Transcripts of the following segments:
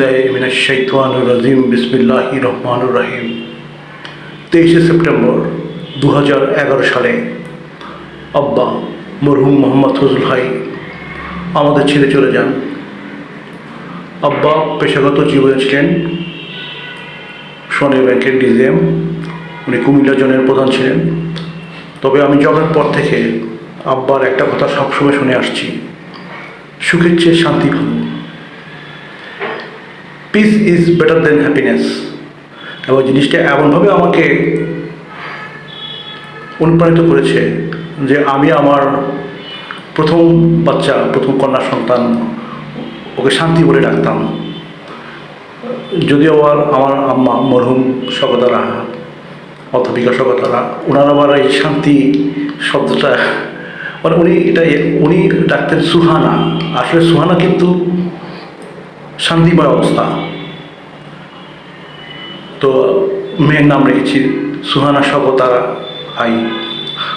রাজিম বিসমিল্লাহ রহমান রাহিম তেইশে সেপ্টেম্বর দু হাজার এগারো সালে আব্বা মরহুম মোহাম্মদ ফজল হাই আমাদের ছেড়ে চলে যান। আব্বা পেশাগত জীবনে ছিলেন সোনের ব্যাংকের ডিজিএম, উনি কুমিল্লা জনের প্রধান ছিলেন। তবে আমি জন্মের পর থেকে আব্বার একটা কথা সবসময় শুনে আসছি। সুখের চেয়ে শান্তি ভালো peace is better than happiness এবং জিনিসটা এমনভাবে আমাকে অনুপ্রাণিত করেছে যে আমি আমার প্রথম বাচ্চা, প্রথম কন্যা সন্তান ওকে শান্তি বলে ডাকতাম। যদিও আবার আমার আম্মা মরহুম শকতারা অধ্যাপিকা শকতারা ওনার আবার এই শান্তি শব্দটা মানে উনি এটা উনি ডাকতেন সুহানা। আসলে সুহানা কিন্তু শান্তিময় অবস্থা। তো মেয়ের নাম রেখেছি সুহানা শবতারা আই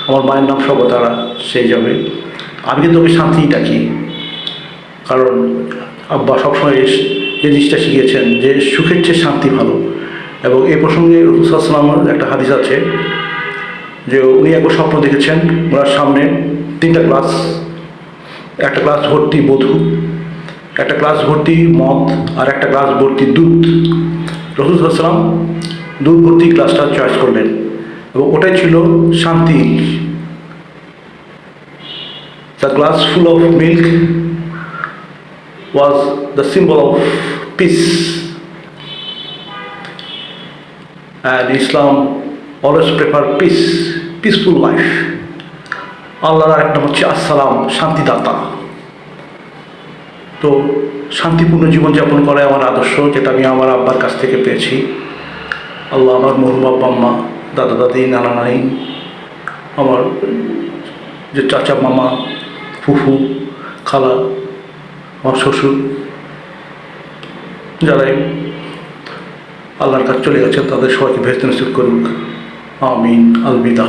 আমার মায়ের নাম শবতারা সেই যাবে। আমি কিন্তু ওকে শান্তিই ডাকি। কারণ আব্বা সবসময় যে জিনিসটা শিখিয়েছেন যে সুখের চেয়ে শান্তি ভালো। এবং এ প্রসঙ্গে রসুলামের একটা হাদিস আছে যে উনি একবার স্বপ্ন দেখেছেন, ওনার সামনে তিনটা ক্লাস, একটা ক্লাস ভর্তি বধূ। একটা ক্লাস ভর্তি মদ আর একটা ক্লাস ভর্তি দুধ। রসুল সাল্লাম দুধ ভর্তি ক্লাসটা চয়েস করলেন এবং ওটাই ছিল শান্তি। The glass full of milk was the symbol of peace and Islam always prefer peace peaceful life আল্লাহর আরেকটা হচ্ছে আসসালাম, শান্তিদাতা। তো শান্তিপূর্ণ জীবনযাপন করাই আমার আদর্শ, যেটা আমি আমার আব্বার কাছ থেকে পেয়েছি। আল্লাহ আমার মরহুম আব্বা, আম্মা, দাদা, দাদি, নানা, নানি, আমার যে চাচা, মামা, ফুফু, খালা, আমার শ্বশুর, যারাই আল্লাহর কাছে চলে গেছেন, তাদের সবাইকে ভেস্ত নসিব করুক। আমিন, আলবিদা।